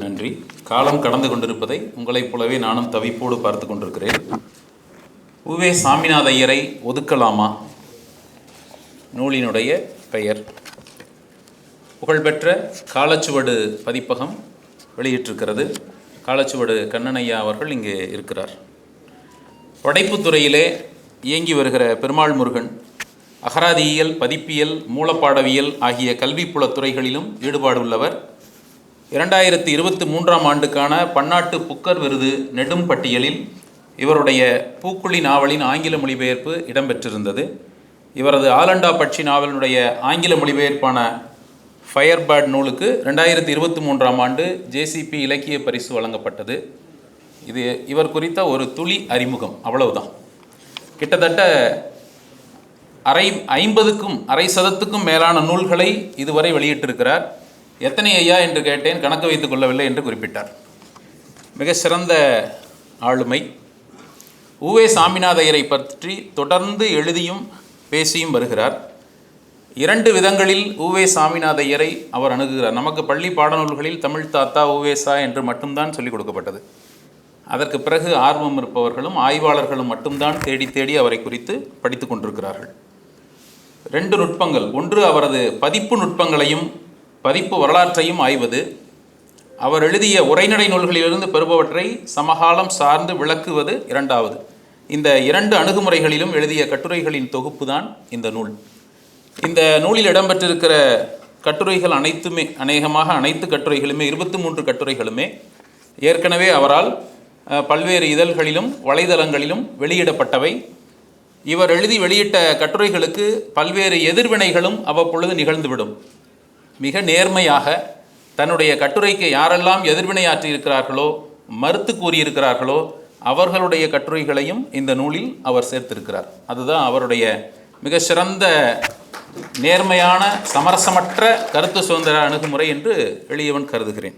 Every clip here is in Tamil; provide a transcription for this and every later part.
நன்றி. காலம் கடந்து கொண்டிருப்பதை உங்களைப் போலவே நானும் தவிப்போடு பார்த்து கொண்டிருக்கிறேன். உவே சாமிநாத ஐயரை ஒதுக்கலாமா? நூலினுடைய பெயர். புகழ்பெற்ற காலச்சுவடு பதிப்பகம் வெளியிட்டிருக்கிறது. காலச்சுவடு கண்ணனையா அவர்கள் இங்கே இருக்கிறார். படைப்புத்துறையிலே இயங்கி வருகிற பெருமாள் முருகன் அகராதியியல் பதிப்பியல் மூலப்பாடவியல் ஆகிய கல்விப்புல துறைகளிலும் ஈடுபாடு உள்ளவர் இரண்டாயிரத்தி இருபத்தி மூன்றாம் ஆண்டுக்கான பன்னாட்டு புக்கர் விருது நெடும் பட்டியலில் இவருடைய பூக்குழி நாவலின் ஆங்கில மொழிபெயர்ப்பு இடம்பெற்றிருந்தது. இவரது ஆலண்டா பட்சி நாவலினுடைய ஆங்கில மொழிபெயர்ப்பான ஃபயர்பேர்ட் நூலுக்கு ரெண்டாயிரத்தி இருபத்தி மூன்றாம் ஆண்டு ஜேசிபி இலக்கிய பரிசு வழங்கப்பட்டது. இது இவர் குறித்த ஒரு துளி அறிமுகம். அவ்வளவுதான். கிட்டத்தட்ட அரை ஐம்பதுக்கும் அரை சதத்துக்கும் மேலான நூல்களை இதுவரை வெளியிட்டிருக்கிறார். எத்தனை ஐயா என்று கேட்டேன் கணக்கு வைத்துக் கொள்ளவில்லை என்று குறிப்பிட்டார். மிக சிறந்த ஆளுமை. உவே சாமிநாதையரை பற்றி தொடர்ந்து எழுதியும் பேசியும் வருகிறார். இரண்டு விதங்களில் உவே சாமிநாதையரை அவர் அணுகுகிறார். நமக்கு பள்ளி பாடநூல்களில் தமிழ் தாத்தா உவேசா என்று மட்டும்தான் சொல்லிக் கொடுக்கப்பட்டது. அதற்கு பிறகு ஆர்வம் இருப்பவர்களும் ஆய்வாளர்களும் மட்டும்தான் தேடி தேடி அவரை குறித்து படித்து கொண்டிருக்கிறார்கள். ரெண்டு நுட்பங்கள். ஒன்று அவரது பதிப்பு நுட்பங்களையும் பதிப்பு வரலாற்றையும் ஆய்வது அவர் எழுதிய உரைநடை நூல்களிலிருந்து பெறுபவற்றை சமகாலம் சார்ந்து விளக்குவது இரண்டாவது. இந்த இரண்டு அணுகுமுறைகளிலும் எழுதிய கட்டுரைகளின் தொகுப்பு தான் இந்த நூல். இந்த நூலில் இடம்பெற்றிருக்கிற கட்டுரைகள் அனைத்துமே அநேகமாக அனைத்து கட்டுரைகளுமே இருபத்தி மூன்று கட்டுரைகளுமே ஏற்கனவே அவரால் பல்வேறு இதழ்களிலும் வலைதளங்களிலும் வெளியிடப்பட்டவை. இவர் எழுதி வெளியிட்ட கட்டுரைகளுக்கு பல்வேறு எதிர்வினைகளும் அவ்வப்பொழுது நிகழ்ந்துவிடும். மிக நேர்மையாக தன்னுடைய கட்டுரைக்கு யாரெல்லாம் எதிர்வினையாற்றி இருக்கிறார்களோ மறுத்து கூறியிருக்கிறார்களோ அவர்களுடைய கட்டுரைகளையும் இந்த நூலில் அவர் சேர்த்திருக்கிறார். அதுதான் அவருடைய மிக சிறந்த நேர்மையான சமரசமற்ற கருத்து சுதந்திர அணுகுமுறை என்று எளியவன் கருதுகிறேன்.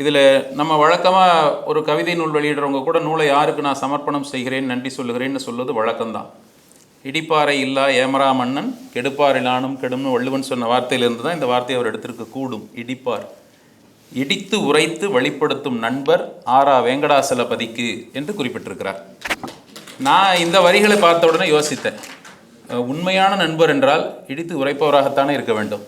இதில் நம்ம வழக்கமாக ஒரு கவிதை நூல் வெளியிடுறவங்க கூட நூலை யாருக்கு நான் சமர்ப்பணம் செய்கிறேன் நன்றி சொல்லுகிறேன்னு சொல்வது வழக்கம்தான். இடிப்பாறை இல்லா ஏமரா மன்னன் கெடுப்பாரிலானும் கெடும்னு வள்ளுவன் சொன்ன வார்த்தையிலிருந்து தான் இந்த வார்த்தையை அவர் எடுத்திருக்க. கூடும். இடிப்பார். இடித்து உரைத்து வழிப்படுத்தும் நண்பர் ஆரா வேங்கடாசலபதிக்கு என்று குறிப்பிட்டிருக்கிறார். நான் இந்த வரிகளை பார்த்த உடனே யோசித்தேன். உண்மையான நண்பர் என்றால் இடித்து உரைப்பவராகத்தானே இருக்க வேண்டும்.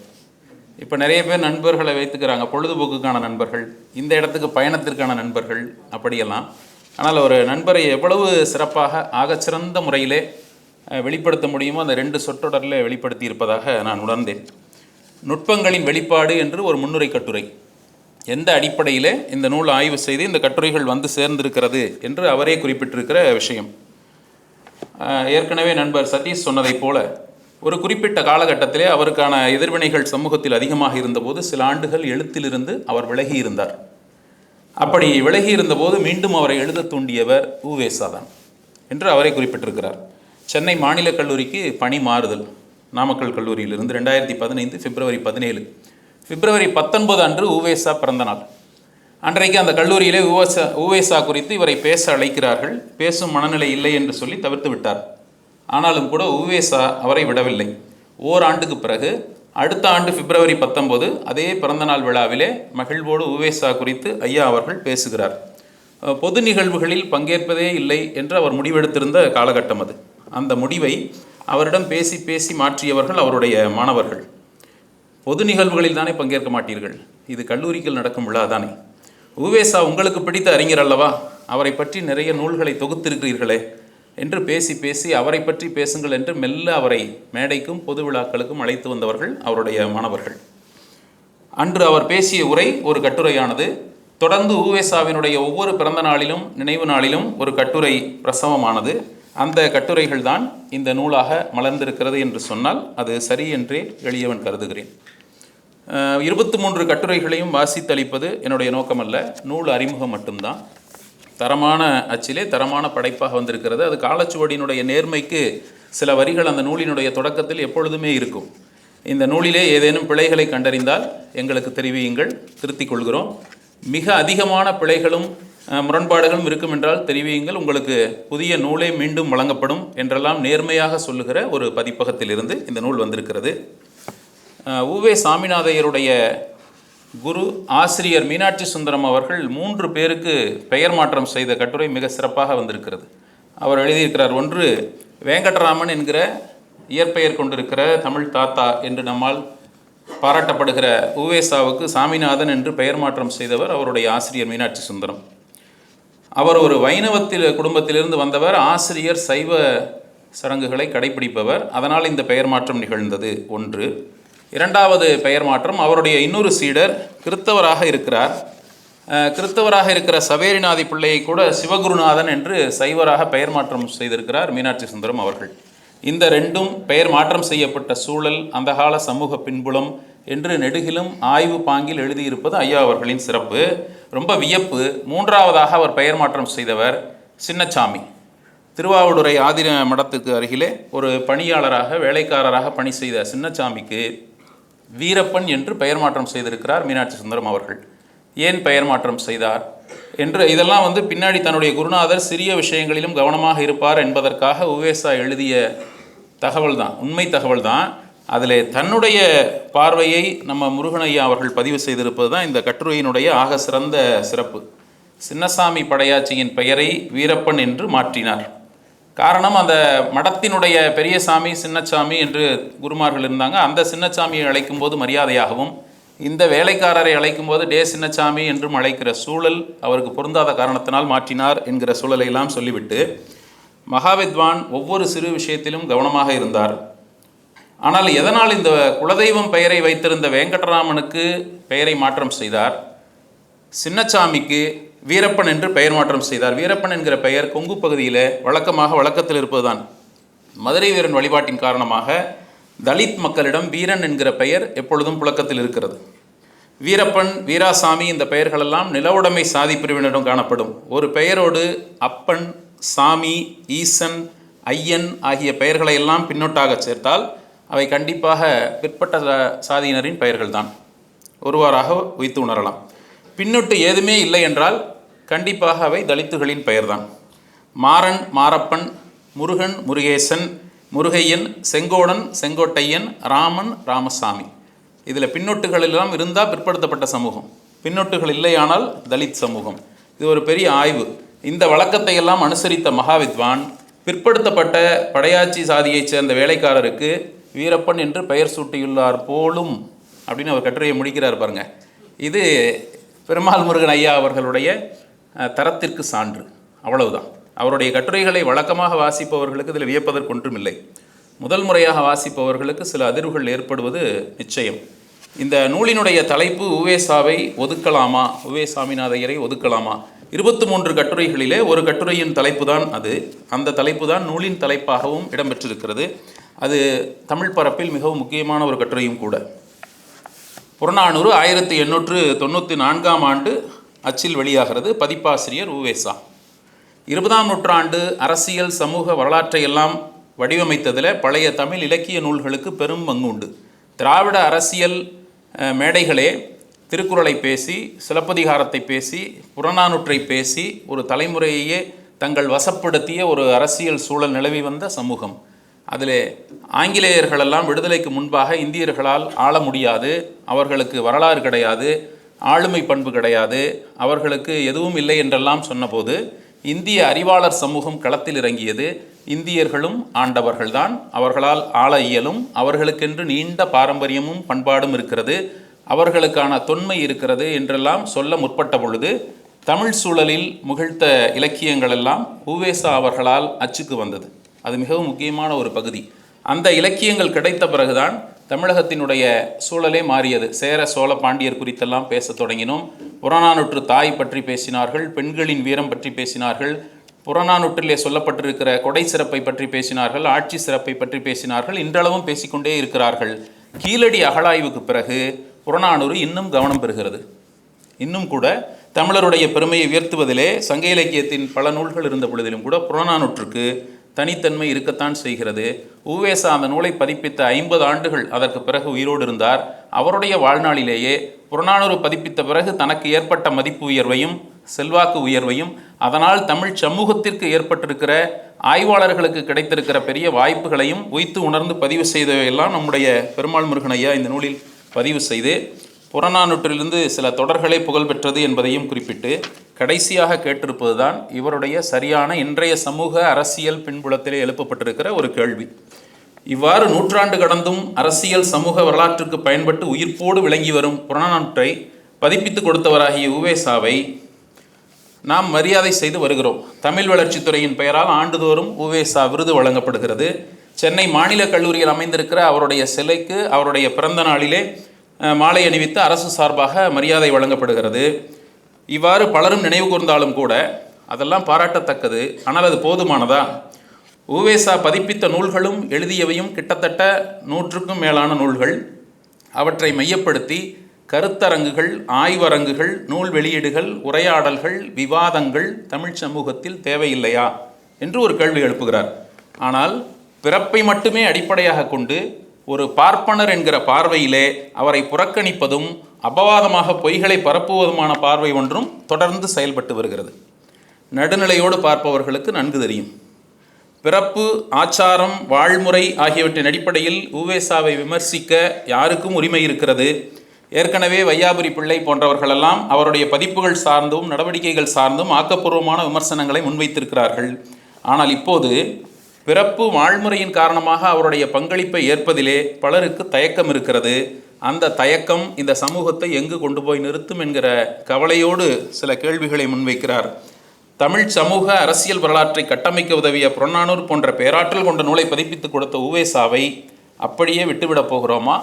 இப்போ நிறைய பேர் நண்பர்களை வைத்துக்கிறாங்க. பொழுதுபோக்குக்கான நண்பர்கள் இந்த இடத்துக்கு பயணத்திற்கான நண்பர்கள் அப்படியெல்லாம். ஆனால் ஒரு நண்பரை எவ்வளவு சிறப்பாக ஆகச்சிறந்த முறையிலே வெளிப்படுத்த முடியுமோ அந்த ரெண்டு சொற்றொடரில் வெளிப்படுத்தி இருப்பதாக நான் உணர்ந்தேன். நுட்பங்களின் வெளிப்பாடு என்று ஒரு முன்னுரை கட்டுரை. எந்த அடிப்படையிலே இந்த நூல் ஆய்வு செய்து இந்த கட்டுரைகள் வந்து சேர்ந்திருக்கிறது என்று அவரே குறிப்பிட்டிருக்கிற விஷயம். ஏற்கனவே நண்பர் சதீஷ் சொன்னதைப் போல ஒரு குறிப்பிட்ட காலகட்டத்திலே அவருக்கான எதிர்வினைகள் சமூகத்தில் அதிகமாக இருந்தபோது சில ஆண்டுகள் எழுத்திலிருந்து அவர் விலகி இருந்தார் அப்படி விலகி இருந்தபோது மீண்டும் அவரை எழுத தூண்டியவர் உவேசா தான் என்று அவரே குறிப்பிட்டிருக்கிறார். சென்னை மாநிலக் கல்லூரிக்கு பணி மாறுதல் நாமக்கல் கல்லூரியிலிருந்து ரெண்டாயிரத்தி பதினைந்து பிப்ரவரி பதினேழு. பிப்ரவரி பத்தொன்பது அன்று உவேசா பிறந்த நாள் அன்றைக்கு அந்த கல்லூரியிலே உவேசா உவேசா குறித்து இவரை பேச அழைக்கிறார்கள். பேசும் மனநிலை இல்லை என்று சொல்லி தவிர்த்து விட்டார். ஆனாலும் கூட உவேசா அவரை விடவில்லை. ஓராண்டுக்கு பிறகு அடுத்த ஆண்டு பிப்ரவரி பத்தொன்பது அதே பிறந்தநாள் விழாவிலே மகிழ்வோடு உவேசா குறித்து ஐயா அவர்கள் பேசுகிறார். பொது நிகழ்வுகளில் பங்கேற்பதே இல்லை என்று அவர் முடிவெடுத்திருந்த காலகட்டம் அது. அந்த முடிவை அவரிடம் பேசி பேசி மாற்றியவர்கள் அவருடைய மாணவர்கள். பொது நிகழ்வுகளில் தானே பங்கேற்க மாட்டீர்கள். இது கல்லூரிகள் நடக்கும் விழா தானே. உவேசா உங்களுக்கு பிடித்த அறிஞர் அல்லவா? அவரை பற்றி நிறைய நூல்களை தொகுத்திருக்கிறீர்களே என்று பேசி பேசி அவரை பற்றி பேசுங்கள் என்று மெல்ல அவரை மேடைக்கும் பொது விழாக்களுக்கும் அழைத்து வந்தவர்கள் அவருடைய மாணவர்கள். அன்று அவர் பேசிய உரை ஒரு கட்டுரையானது. தொடர்ந்து உவேசாவினுடைய ஒவ்வொரு பிறந்த நாளிலும் நினைவு நாளிலும் ஒரு கட்டுரை பிரசவமானது. அந்த கட்டுரைகள் தான் இந்த நூலாக மலர்ந்திருக்கிறது என்று சொன்னால் அது சரி என்றே எளியவன் கருதுகிறேன். இருபத்தி மூன்று கட்டுரைகளையும் வாசித்தளிப்பது என்னுடைய நோக்கமல்ல. நூல் அறிமுகம் மட்டும்தான். தரமான அச்சிலே தரமான படைப்பாக வந்திருக்கிறது. அது காலச்சுவடியினுடைய நேர்மைக்கு சில வரிகள் அந்த நூலினுடைய தொடக்கத்தில் எப்பொழுதுமே இருக்கும். இந்த நூலிலே ஏதேனும் பிழைகளை கண்டறிந்தால் எங்களுக்கு தெரிவியுங்கள் திருத்திக் கொள்கிறோம். மிக அதிகமான பிழைகளும் முரண்பாடுகளும் இருக்கும் என்றால் தெரிவியுங்கள். உங்களுக்கு புதிய நூலே மீண்டும் வழங்கப்படும் என்றெல்லாம் நேர்மையாக சொல்லுகிற ஒரு பதிப்பகத்திலிருந்து இந்த நூல் வந்திருக்கிறது. உவே சாமிநாதையருடைய குரு ஆசிரியர் மீனாட்சி சுந்தரம் அவர்கள் மூன்று பேருக்கு பெயர் மாற்றம் செய்த கட்டுரை மிக சிறப்பாக வந்திருக்கிறது. அவர் எழுதியிருக்கிறார் ஒன்று வேங்கட்ராமன் என்கிற இயற்பெயர் கொண்டிருக்கிற தமிழ் தாத்தா என்று நம்மால் பாராட்டப்படுகிற உவேசாவுக்கு சாமிநாதன் என்று பெயர் மாற்றம் செய்தவர் அவருடைய ஆசிரியர் மீனாட்சி சுந்தரம். அவர் ஒரு வைணவத்தில் குடும்பத்திலிருந்து வந்தவர். ஆசிரியர் சைவ சடங்குகளை கடைபிடிப்பவர் அதனால் இந்த பெயர் மாற்றம் நிகழ்ந்தது. ஒன்று. இரண்டாவது பெயர் மாற்றம் அவருடைய இன்னொரு சீடர் கிறித்தவராக இருக்கிறார். கிறித்தவராக இருக்கிற சவேரிநாதி பிள்ளையை கூட சிவகுருநாதன் என்று சைவராக பெயர் மாற்றம் செய்திருக்கிறார் மீனாட்சி சுந்தரம் அவர்கள். இந்த ரெண்டும் பெயர் மாற்றம் செய்யப்பட்ட சூழல் அந்த கால சமூக பின்புலம் என்று நெடுகிலும் ஆய்வு பாங்கில் எழுதியிருப்பது ஐயா அவர்களின் சிறப்பு. ரொம்ப வியப்பு. மூன்றாவதாக அவர் பெயர் மாற்றம் செய்தவர் சின்னச்சாமி. திருவாவூடுரை ஆதின மடத்துக்கு அருகிலே ஒரு பணியாளராக வேலைக்காரராக பணி செய்த சின்னச்சாமிக்கு வீரப்பன் என்று பெயர் மாற்றம் செய்திருக்கிறார் மீனாட்சி சுந்தரம் அவர்கள். ஏன் பெயர் மாற்றம் செய்தார் என்று இதெல்லாம் வந்து பின்னாடி தன்னுடைய குருநாதர் சிறிய விஷயங்களிலும் கவனமாக இருப்பார் என்பதற்காக உவேசா எழுதிய தகவல் தான் உண்மை தகவல் தான் அதில் தன்னுடைய பார்வையை நம்ம முருகனையா அவர்கள் பதிவு செய்திருப்பது தான் இந்த கட்டுரையினுடைய ஆக சிறந்த சிறப்பு. சின்னசாமி படையாச்சியின் பெயரை வீரப்பன் என்று மாற்றினார். காரணம் அந்த மடத்தினுடைய பெரியசாமி சின்னச்சாமி என்று குருமார்கள் இருந்தாங்க. அந்த சின்னச்சாமியை அழைக்கும் போது மரியாதையாகவும் இந்த வேலைக்காரரை அழைக்கும் போது டே சின்னசாமி என்றும் அழைக்கிற சூழல் அவருக்கு பொருந்தாத காரணத்தினால் மாற்றினார் என்கிற சூழலை எல்லாம் சொல்லிவிட்டு மகாவித்வான் ஒவ்வொரு சிறு விஷயத்திலும் கவனமாக இருந்தார். ஆனால் எதனால் இந்த குலதெய்வம் பெயரை வைத்திருந்த வெங்கடராமனுக்கு பெயரை மாற்றம் செய்தார்? சின்னசாமிக்கு வீரப்பன் என்று பெயர் மாற்றம் செய்தார். வீரப்பன் என்கிற பெயர் கொங்கு பகுதியில் வழக்கமாக வழக்கத்தில் இருப்பதுதான். மதுரை வீரன் வழிபாட்டின் காரணமாக தலித் மக்களிடம் வீரன் என்கிற பெயர் எப்பொழுதும் புழக்கத்தில் இருக்கிறது. வீரப்பன் வீராசாமி இந்த பெயர்களெல்லாம் நிலவுடைமை சாதி பிரிவினரிடம் காணப்படும். ஒரு பெயரோடு அப்பன் சாமி ஈசன் ஐயன் ஆகிய பெயர்களை எல்லாம் பின்னொட்டாக சேர்த்தால் அவை கண்டிப்பாக பிற்பட்ட சா- சாதியினரின் பெயர்கள்தான். ஒருவாறாக வைத்து உணரலாம். பின்னொட்டு ஏதுமே இல்லை என்றால் கண்டிப்பாக அவை தலித்துகளின் பெயர்தான். மாறன் மாரப்பன் முருகன் முருகேசன் முருகையன் செங்கோடன் செங்கோட்டையன் ராமன் ராமசாமி. இதில் பின்னொட்டுகளெல்லாம் இருந்தால் பிற்படுத்தப்பட்ட சமூகம். பின்னொட்டுகள் இல்லையானால் தலித் சமூகம். இது ஒரு பெரிய ஆய்வு. இந்த வழக்கத்தை எல்லாம் அனுசரித்த மகாவித்வான் பிற்படுத்தப்பட்ட படையாச்சி சாதியைச் சேர்ந்த வேலைக்காரருக்கு வீரப்பன் என்று பெயர் சூட்டியுள்ளார் போலும் அப்படின்னு அவர் கட்டுரையை முடிக்கிறார் பாருங்க. இது பெருமாள் முருகன் ஐயா அவர்களுடைய தரத்திற்கு சான்று. அவ்வளவுதான். அவருடைய கட்டுரைகளை வழக்கமாக வாசிப்பவர்களுக்கு இதில் வியப்பதற்கு ஒன்றுமில்லை. முதல் முறையாக வாசிப்பவர்களுக்கு சில அதிர்வுகள் ஏற்படுவது நிச்சயம். இந்த நூலினுடைய தலைப்பு உவேசாவை ஒதுக்கலாமா? உவே சாமிநாதையரை ஒதுக்கலாமா? இருபத்தி மூன்று கட்டுரைகளிலே ஒரு கட்டுரையின் தலைப்பு தான் அது. அந்த தலைப்பு தான் நூலின் தலைப்பாகவும் இடம்பெற்றிருக்கிறது. அது தமிழ் பரப்பில் மிகவும் முக்கியமான ஒரு கட்டுரையும் கூட. புறநானூறு ஆயிரத்தி எண்ணூற்று தொண்ணூற்றி நான்காம் ஆண்டு அச்சில் வெளியாகிறது பதிப்பாசிரியர் உவேசா. இருபதாம் நூற்றாண்டு அரசியல் சமூக வரலாற்றை எல்லாம் வடிவமைத்ததில் பழைய தமிழ் இலக்கிய நூல்களுக்கு பெரும் பங்கு உண்டு திராவிட அரசியல் மேடைகளே திருக்குறளை பேசி சிலப்பதிகாரத்தை பேசி புறநானூற்றை பேசி ஒரு தலைமுறையையே தங்கள் வசப்படுத்திய ஒரு அரசியல் சூழல் நிலவி வந்த சமூகம். அதில் ஆங்கிலேயர்களெல்லாம் விடுதலைக்கு முன்பாக இந்தியர்களால் ஆள முடியாது. அவர்களுக்கு வரலாறு கிடையாது. ஆளுமை பண்பு கிடையாது. அவர்களுக்கு எதுவும் இல்லை என்றெல்லாம் சொன்னபோது இந்திய அறிவாளர் சமூகம் களத்தில் இறங்கியது. இந்தியர்களும் ஆண்டவர்கள்தான். அவர்களால் ஆள இயலும். அவர்களுக்கென்று நீண்ட பாரம்பரியமும் பண்பாடும் இருக்கிறது. அவர்களுக்கான தொன்மை இருக்கிறது என்றெல்லாம் சொல்ல முற்பட்ட பொழுது தமிழ் சூழலில் முகிழ்த்த இலக்கியங்களெல்லாம் உவேசா அவர்களால் அச்சுக்கு வந்தது. அது மிகவும் முக்கியமான ஒரு பகுதி. அந்த இலக்கியங்கள் கிடைத்த பிறகுதான் தமிழகத்தினுடைய சூழலே மாறியது. சேர சோழ பாண்டியர் குறித்தெல்லாம் பேசத் தொடங்கினோம். புறநானூற்று தாய் பற்றி பேசினார்கள் பெண்களின் வீரம் பற்றி பேசினார்கள் புறநானூற்றிலே சொல்லப்பட்டிருக்கிற கொடை சிறப்பை பற்றி பேசினார்கள் ஆட்சி சிறப்பை பற்றி பேசினார்கள் இன்றளவும் பேசிக்கொண்டே இருக்கிறார்கள். கீழடி அகழாய்வுக்கு பிறகு புறநானூறு இன்னும் கவனம் பெறுகிறது. இன்னும் கூட தமிழருடைய பெருமையை உயர்த்துவதிலே சங்க இலக்கியத்தின் பல நூல்கள் இருந்த பொழுதிலும் கூட புறநானூற்றுக்கு தனித்தன்மை இருக்கத்தான் செய்கிறது. உவேசா அந்த நூலை பதிப்பித்த ஐம்பது ஆண்டுகள் அதற்கு பிறகு உயிரோடு இருந்தார் அவருடைய வாழ்நாளிலேயே புறநானூறு பதிப்பித்த பிறகு தனக்கு ஏற்பட்ட மதிப்பு உயர்வையும் செல்வாக்கு உயர்வையும் அதனால் தமிழ் சமூகத்திற்கு ஏற்பட்டிருக்கிற ஆய்வாளர்களுக்கு கிடைத்திருக்கிற பெரிய வாய்ப்புகளையும் உய்த்து உணர்ந்து பதிவு செய்தவையெல்லாம் நம்முடைய பெருமாள் முருகன் ஐயா இந்த நூலில் பதிவு செய்து புறநானூற்றிலிருந்து சில தொடர்களே புகழ்பெற்றது என்பதையும் குறிப்பிட்டு கடைசியாக கேட்டிருப்பதுதான் இவருடைய சரியான இன்றைய சமூக அரசியல் பின்புலத்திலே எழுப்பப்பட்டிருக்கிற ஒரு கேள்வி. இவ்வாறு நூற்றாண்டு கடந்தும் அரசியல் சமூக வரலாற்றுக்கு பயன்பட்டு உயிர்ப்போடு விளங்கி வரும் புறநானூற்றை பதிப்பித்து கொடுத்தவராகிய உவேசாவை நாம் மரியாதை செய்து வருகிறோம். தமிழ் வளர்ச்சித்துறையின் பெயரால் ஆண்டுதோறும் உவேசா விருது வழங்கப்படுகிறது. சென்னை மாநில கல்லூரியில் அமைந்திருக்கிற அவருடைய சிலைக்கு அவருடைய பிறந்த நாளிலே மாலை அணிவித்து அரசு சார்பாக மரியாதை வழங்கப்படுகிறது. இவ்வாறு பலரும் நினைவு கூர்ந்தாலும் கூட அதெல்லாம் பாராட்டத்தக்கது. ஆனால் அது போதுமானதா? உவேசா பதிப்பித்த நூல்களும் எழுதியவையும் கிட்டத்தட்ட நூற்றுக்கும் மேலான நூல்கள். அவற்றை மையப்படுத்தி கருத்தரங்குகள் ஆய்வரங்குகள் நூல் வெளியீடுகள் உரையாடல்கள் விவாதங்கள் தமிழ் சமூகத்தில் தேவையில்லையா? என்று ஒரு கேள்வி எழுப்புகிறார். ஆனால் பிறப்பை மட்டுமே அடிப்படையாக கொண்டு ஒரு பார்ப்பனர் என்கிற பார்வையிலே அவரை புறக்கணிப்பதும் அபவாதமாக பொய்களை பரப்புவதுமான பார்வை ஒன்றும் தொடர்ந்து செயல்பட்டு வருகிறது. நடுநிலையோடு பார்ப்பவர்களுக்கு நன்கு தெரியும். பிறப்பு ஆச்சாரம் வாழ்முறை ஆகியவற்றின் அடிப்படையில் உவேசாவை விமர்சிக்க யாருக்கும் உரிமை இருக்கிறது. ஏற்கனவே வையாபுரி பிள்ளை போன்றவர்களெல்லாம் அவருடைய பதிப்புகள் சார்ந்தும் நடவடிக்கைகள் சார்ந்தும் ஆக்கப்பூர்வமான விமர்சனங்களை முன்வைத்திருக்கிறார்கள். ஆனால் இப்போது பிறப்பு வாழ்முறையின் காரணமாக அவருடைய பங்களிப்பை ஏற்பதிலே பலருக்கு தயக்கம் இருக்கிறது. அந்த தயக்கம் இந்த சமூகத்தை எங்கு கொண்டு போய் நிறுத்தும் என்கிற கவலையோடு சில கேள்விகளை முன்வைக்கிறார். தமிழ் சமூக அரசியல் வரலாற்றை கட்டமைக்க உதவிய புறநானூர் போன்ற பேராற்றல் கொண்ட நூலை பதிப்பித்து கொடுத்த உவேசாவை அப்படியே விட்டுவிடப் போகிறோமா?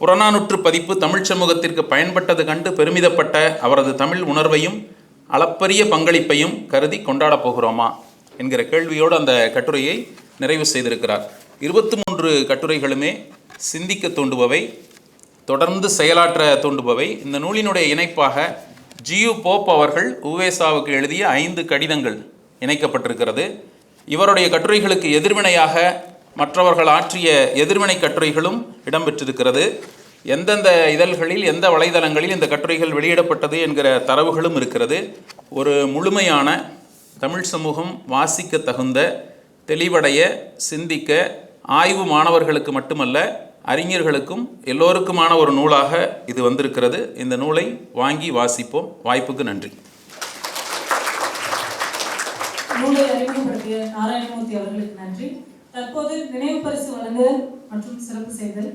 புறநானூற்று பதிப்பு தமிழ் சமூகத்திற்கு பயன்பட்டது கண்டு பெருமிதப்பட்ட அவரது தமிழ் உணர்வையும் அளப்பரிய பங்களிப்பையும் கருதி கொண்டாடப் போகிறோமா? என்கிற கேள்வியோடு அந்த கட்டுரையை நிறைவு செய்திருக்கிறார். இருபத்தி மூன்று கட்டுரைகளுமே சிந்திக்க தூண்டுபவை தொடர்ந்து செயலாற்ற தூண்டுபவை. இந்த நூலினுடைய இணைப்பாக ஜியு போப் அவர்கள் உவேசாவுக்கு எழுதிய ஐந்து கடிதங்கள் இணைக்கப்பட்டிருக்கிறது. இவருடைய கட்டுரைகளுக்கு எதிர்வினையாக மற்றவர்கள் ஆற்றிய எதிர்வினை கட்டுரைகளும் இடம்பெற்றிருக்கிறது. எந்தெந்த இதழ்களில் எந்த வலைதளங்களில் இந்த கட்டுரைகள் வெளியிடப்பட்டது என்கிற தரவுகளும் இருக்கிறது. ஒரு முழுமையான தமிழ் சமூகம் வாசிக்க தகுந்த தெளிவடைய சிந்திக்க ஆய்வு மாணவர்களுக்கு மட்டுமல்ல அறிஞர்களுக்கும் எல்லோருக்குமான ஒரு நூலாக இது வந்திருக்கிறது. இந்த நூலை வாங்கி வாசிப்போம். வாய்ப்புக்கு நன்றி. நூலை அறிமுகப்படுத்திய நாராயணமூர்த்தி அவர்களுக்கு நன்றி. தற்போது நினைவு பரிசு வழங்குதல் மற்றும் சிறப்பு செய்தல்